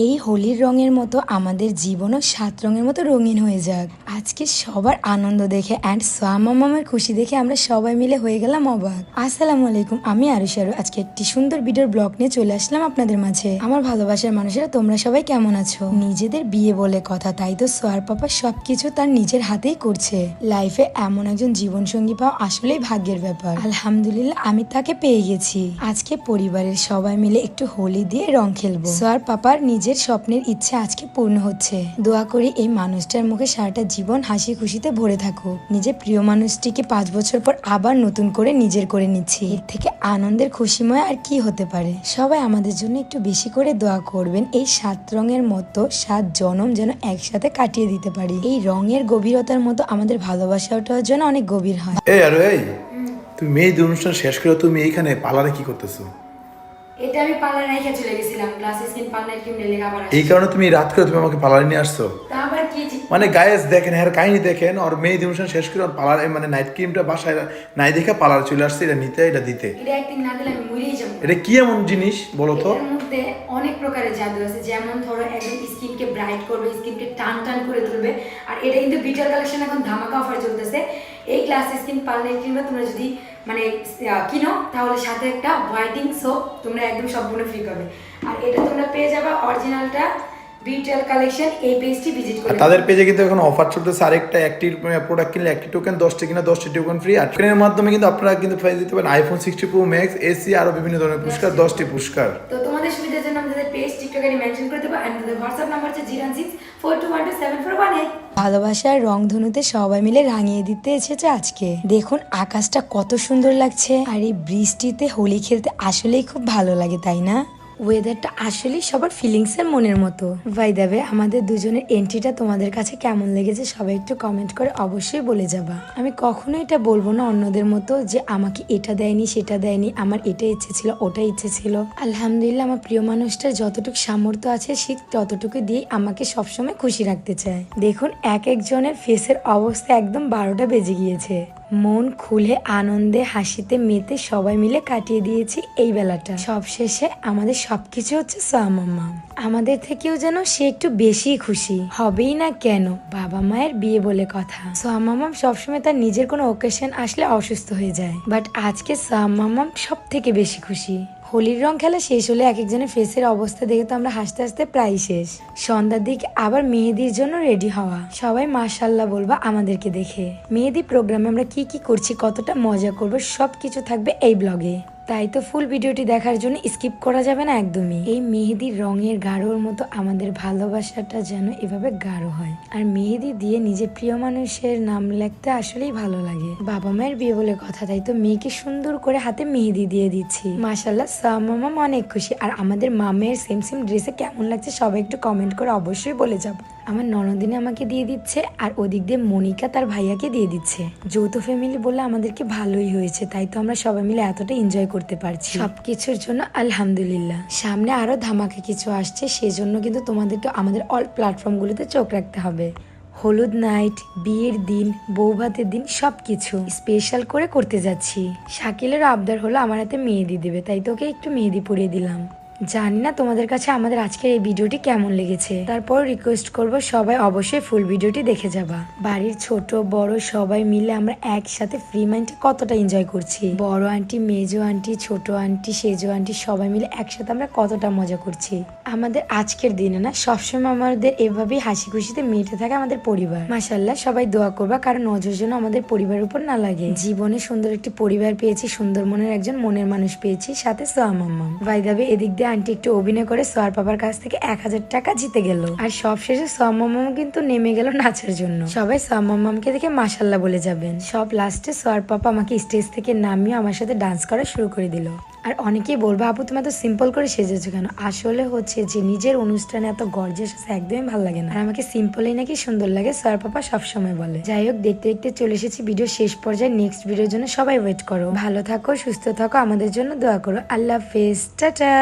এই হোলির রঙের মতো আমাদের জীবনও সাত রঙের মতো রঙিন হয়ে যাক। আজকে সবার আনন্দ দেখে অ্যান্ড সোয়ামা মামার খুশি দেখে আমরা সবাই মিলে হয়ে গেলাম অবাক। আসসালামু আলাইকুম, আমি আরুষারু আজকে একটি সুন্দর ভিডিওর ব্লগ নিয়ে চলে আসলাম আপনাদের মাঝে। আমার ভালোবাসার মানুষেরা, তোমরা সবাই কেমন আছো? নিজেদের বিয়ে বলে কথা, তাই তো সোয়ার পাপা সবকিছু তার নিজের হাতেই করছে। লাইফে এমন একজন জীবন সঙ্গী পাওয়া আসলেই ভাগ্যের ব্যাপার। আলহামদুলিল্লাহ, আমি তাকে পেয়ে গেছি। আজকে পরিবারের সবাই মিলে একটু হোলি দিয়ে রং খেলব। সোয়ার পাপার নিজের স্বপ্নের ইচ্ছে আজকে পূর্ণ হচ্ছে। দোয়া করি এই মানুষটার মুখে সারাটা জীবন হাসি খুশিতে ভরে থাকুক। নিজের প্রিয় মানুষটিকে পাঁচ বছর পর আবার নতুন করে নিজের করে নিচ্ছি। এর থেকে আনন্দের খুশিময় আর কি হতে পারে? সবাই আমাদের জন্য একটু বেশি করে দোয়া করবেন। এই সাত রঙের মতো সাত জনম যেন একসাথে কাটিয়ে দিতে পারি। এই রঙের গভীরতার মতো আমাদের ভালোবাসাটাও যেন অনেক গভীর হয়। এই আর এই, তুমি মেয়েদের অনুষ্ঠান শেষ করে তুমি এইখানে পার্লারে কি করতেছো? এটা আমি পার্লার রেখে চলে গেছিলাম ক্লাস স্কিন পার্লার কিনে লেগে আবার এই কারণে তুমি রাত করে তুমি আমাকে পার্লারে নিয়ে আসছো? আবার কি মানে গায়েস দেখেন হ্যাঁ কাহিনী দেখেন আর মেয়েদের অনুষ্ঠান শেষ করে পার্লারে মানে নাইট ক্রিমটা বাসায় নাই দেখে পার্লারে চলে আসছে এটা নিতে এটা দিতে। এটা একদিন না দিলে আমি মরেই যাব। এটা কি এমন জিনিস বলো তো? এটার মধ্যে অনেক প্রকারের জাদু আছে যেমন ধরো একদম স্কিনকে ব্রাইট করবে স্কিনকে টান টান করে তুলবে আর এটা কিন্তু বিটার কালেকশন এখন ধামাকা অফার চলতেছে। এই গ্লাস স্কিন পার্লার কিনবা তোমরা যদি মানে কিনো তাহলে সাথে একটা হোয়াইটিং সোপ তোমরা একদম সম্পূর্ণ ফ্রি পাবে। আর এটা তোমরা পেয়ে যাবে অরিজিনালটা বিটেল কালেকশন এই পেজটি ভিজিট আর তাদের পেজে কিন্তু এখন অফার চলতেছে আরেকটা একটি প্রোডাক্ট কিনলে একটি টোকেন দশটি কিনা দশটি টোকেন ফ্রি আর টোকেনের মাধ্যমে কিন্তু আপনারা কিন্তু প্রাইজ দিতে পারেন iPhone sixty pro max AC আরও বিভিন্ন ধরনের পুরস্কার দশটি পুরস্কার। তো তোমাদের পেজ মেনশন করে দেবো অ্যান্ড তাদের হোয়াটসঅ্যাপ নাম্বার হচ্ছে zero six four two one two seven four one eight. ভালোবাসার রংধনুতে সবাই মিলে রাঙিয়ে দিতে এসেছে আজকে। দেখুন, আকাশটা কত সুন্দর লাগছে। আর এই বৃষ্টিতে হোলি খেলতে আসলেই খুব ভালো লাগে, তাই না? ওয়েদারটা আসলেই সবার ফিলিংস এর মনের মতো। ভাই দেবে আমাদের দুজনের এন্ট্রিটা তোমাদের কাছে কেমন লেগেছে সবাই একটু কমেন্ট করে অবশ্যই বলে যাবা। আমি কখনো এটা বলব না অন্যদের মতো যে আমাকে এটা দেয়নি, সেটা দেয়নি, আমার এটা ইচ্ছে ছিল, ওটা ইচ্ছে ছিল। আলহামদুলিল্লাহ, আমার প্রিয় মানুষটার যতটুকু সামর্থ্য আছে, সে ততটুকু দিয়ে আমাকে সবসময় খুশি রাখতে চায়। দেখুন এক একজনের ফেসের অবস্থা একদম বারোটা বেজে গিয়েছে। মন খুলে, আনন্দে, হাসিতে, মেতে সবাই মিলে কাটিয়ে দিয়েছি এই বেলাটা। সবশেষে আমাদের সবকিছু হচ্ছে সামাম্মা আমাদের থেকেও যেন সে একটু বেশি খুশি। হবেই না কেন? বাবা মায়ের বিয়ে বলে কথা। সামামাম সবসময় তার নিজের কোনো ওকেশন আসলে অসুস্থ হয়ে যায়। বাট আজকে সামামাম সব থেকে বেশি খুশি। হোলির রং খেলা শেষ হলে এক একজনের ফেসের অবস্থা দেখে তো আমরা হাসতে হাসতে প্রায় শেষ। সন্ধ্যার দিক আবার মেহেদির জন্য রেডি হওয়া। সবাই মাশাল্লাহ বলবা আমাদেরকে দেখে। মেহেদি প্রোগ্রামে আমরা কি কি করছি, কতটা মজা করব সব কিছু থাকবে এই ব্লগে তাই তো ফুল ভিডিওটি দেখার জন্য স্কিপ করা যাবে না একদমই। এই মেহেদির রঙের গাঢ়র মতো আমাদের ভালোবাসাটা যেন এভাবে গাঢ় হয়। আর মেহেদি দিয়ে নিজের প্রিয় মানুষের নাম লিখতে আসলেই ভালো লাগে। বাবা মায়ের বিয়ে বলে কথা, তাই তো মেয়েকে সুন্দর করে হাতে মেহেদি দিয়ে দিচ্ছি। মাসাল্লাহ মামাম অনেক খুশি। আর আমাদের মামের সেম সেম ড্রেসে কেমন লাগছে সবাই একটু কমেন্ট করে অবশ্যই বলে যাব। আমার ননদিনে আমাকে দিয়ে দিচ্ছে আর ওদিক দিয়ে মনিকা তার ভাইয়াকে দিয়ে দিচ্ছে। যৌথ ফ্যামিলি বলে আমাদেরকে ভালোই হয়েছে, তাই তো আমরা সবাই মিলে এতটা এনজয় করতে পারছি। সবকিছুর জন্য আলহামদুলিল্লাহ। সামনে আরও ধামাকে কিছু আসছে, সেজন্য কিন্তু তোমাদেরকে আমাদের অল প্ল্যাটফর্মগুলোতে চোখ রাখতে হবে। হলুদ নাইট বিয়ের দিন, বৌভাতের দিন, সবকিছু স্পেশাল করে করতে যাচ্ছি। শাকিলের আবদার হলো আমার হাতে মেহেদি দেবে, তাই তোকে একটু মেহেদি পরিয়ে দিলাম। জানি না তোমাদের কাছে আমাদের আজকের এই ভিডিওটি কেমন লেগেছে। তারপর রিকোয়েস্ট করব সবাই অবশ্যই ফুল ভিডিওটি দেখে যাবা। বাড়ির ছোট, বড় সবাই মিলে আমরা একসাথে ফ্রি মাইন্ড কতটা এনজয় করছি। বড় আন্টি মেজো আন্টি ছোট আন্টি সেজো আন্টি সবাই মিলে একসাথে আমরা কতটা মজা করছি। আমাদের আজকের দিনে না, সবসময় আমাদের এভাবেই হাসি খুশিতে মেতে থাকে আমাদের পরিবার। মাসাল্লাহ সবাই দোয়া করবা, কারণ নজর যেন আমাদের পরিবারের উপর না লাগে। জীবনে সুন্দর একটি পরিবার পেয়েছি, সুন্দর মনের একজন মনের মানুষ পেয়েছি, সাথে সোয়ামাম্মা ভাইদাবে এদিক দিয়ে আন্টি একটু অভিনয় করে সোয়ার পাপার কাছ থেকে এক হাজার টাকা জিতে গেল। আর সব শেষে সোয়ামাম্মাম কিন্তু নেমে গেল নাচের জন্য। সবাই সোয়ামাম্মামকে দেখে মাসাল্লাহ বলে যাবেন। সব লাস্টে সোয়ার পাপা আমাকে স্টেজ থেকে নামিয়ে আমার সাথে ডান্স করা শুরু করে দিল। আর অনেকেই বলব, আপু, তুমি এত সিম্পল করে সেজেছো কেন? আসলে হচ্ছে যে নিজের অনুষ্ঠানে এত গর্জে একদমই ভালো লাগে না। আর আমাকে সিম্পলই নাকি সুন্দর লাগে স্যার পাপা সবসময় বলে। যাই হোক, দেখতে দেখতে চলে এসেছি ভিডিও শেষ পর্যায়ে। নেক্সট ভিডিওর জন্য সবাই ওয়েট করো। ভালো থাকো, সুস্থ থাকো, আমাদের জন্য দোয়া করো। আল্লাহ হাফেজ। টাটা!